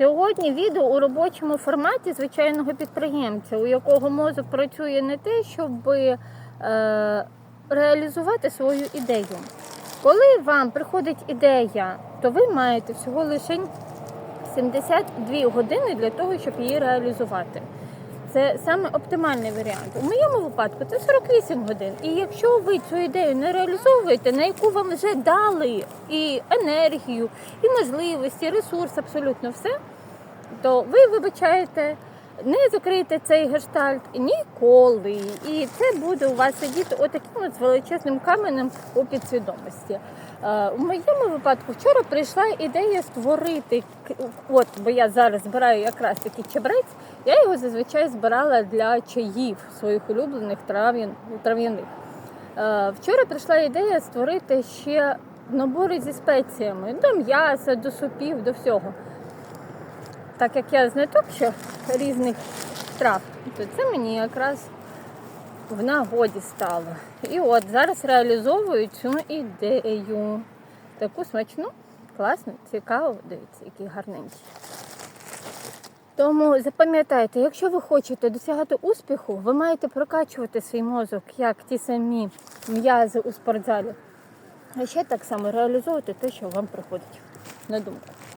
Сьогодні відео у робочому форматі звичайного підприємця, у якого мозок працює не те, щоб е, реалізувати свою ідею. Коли вам приходить ідея, то ви маєте всього лише 72 години для того, щоб її реалізувати. Це саме оптимальний варіант. У моєму випадку це 48 годин. І якщо ви цю ідею не реалізовуєте, на яку вам вже дали і енергію, і можливості, і ресурс, абсолютно все, то ви вибачаєте, не закриєте цей гештальт ніколи. І це буде у вас сидіти отаким от з величезним каменем у підсвідомості. Е, У моєму випадку вчора прийшла ідея створити от, бо я зараз збираю якраз такий чебрець. Я його зазвичай збирала для чаїв своїх улюблених трав'яних. Е, Вчора прийшла ідея створити ще набори зі спеціями до м'яса, до супів, до всього. Так як я знаток ще різних трав, то це мені якраз в нагоді стало. І от зараз реалізовую цю ідею. Таку смачну, класну, цікаву. Дивіться, який гарненький. Тому запам'ятайте, якщо ви хочете досягати успіху, ви маєте прокачувати свій мозок, як ті самі м'язи у спортзалі. А ще так само реалізовувати те, що вам приходить на думку.